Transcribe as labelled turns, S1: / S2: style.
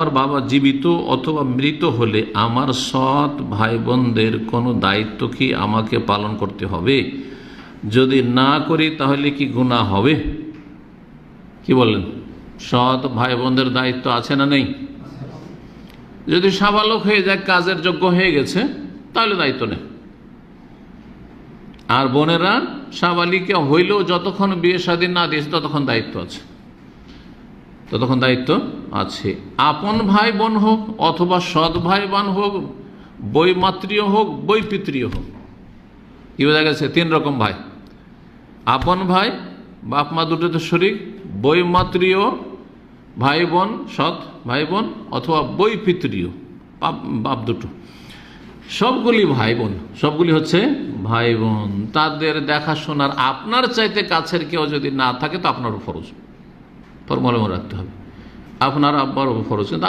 S1: আমার বাবা জীবিত অথবা মৃত হলে আমার সৎ ভাই বোনদের কোনো দায়িত্ব কি আমাকে পালন করতে হবে? যদি না করি তাহলে কি গুণা হবে? কি বললেন? সৎ ভাই বোনদের দায়িত্ব আছে না নেই? যদি সাবালক হয়ে যায়, কাজের যোগ্য হয়ে গেছে, তাহলে দায়িত্ব নেই। আর বোনেরা সাবালিকা হইলেও যতক্ষণ বিয়ে স্বাধীন না দিয়েছে, ততক্ষণ দায়িত্ব আছে। ততক্ষণ দায়িত্ব আছে। আপন ভাই বোন হোক অথবা সৎ ভাই বোন হোক বৈমাত্রীয় হোক বৈপিত্রীয় হোক। কি বোঝা গেছে? তিন রকম ভাই। আপন ভাই, বাপ মা দুটো তো শরিক বৈমাত্রীয় ভাই বোন সৎ ভাই বোন অথবা বৈপিত্রীয় বাপ বাপ দুটো। সবগুলি ভাই বোন সবগুলি হচ্ছে ভাই বোন তাদের দেখাশোনার আপনার চাইতে কাছের কেউ যদি না থাকে তো আপনারও ফরজ। ফরমালে রাখতে হবে। আপনার আব্বার ফরজ কিন্তু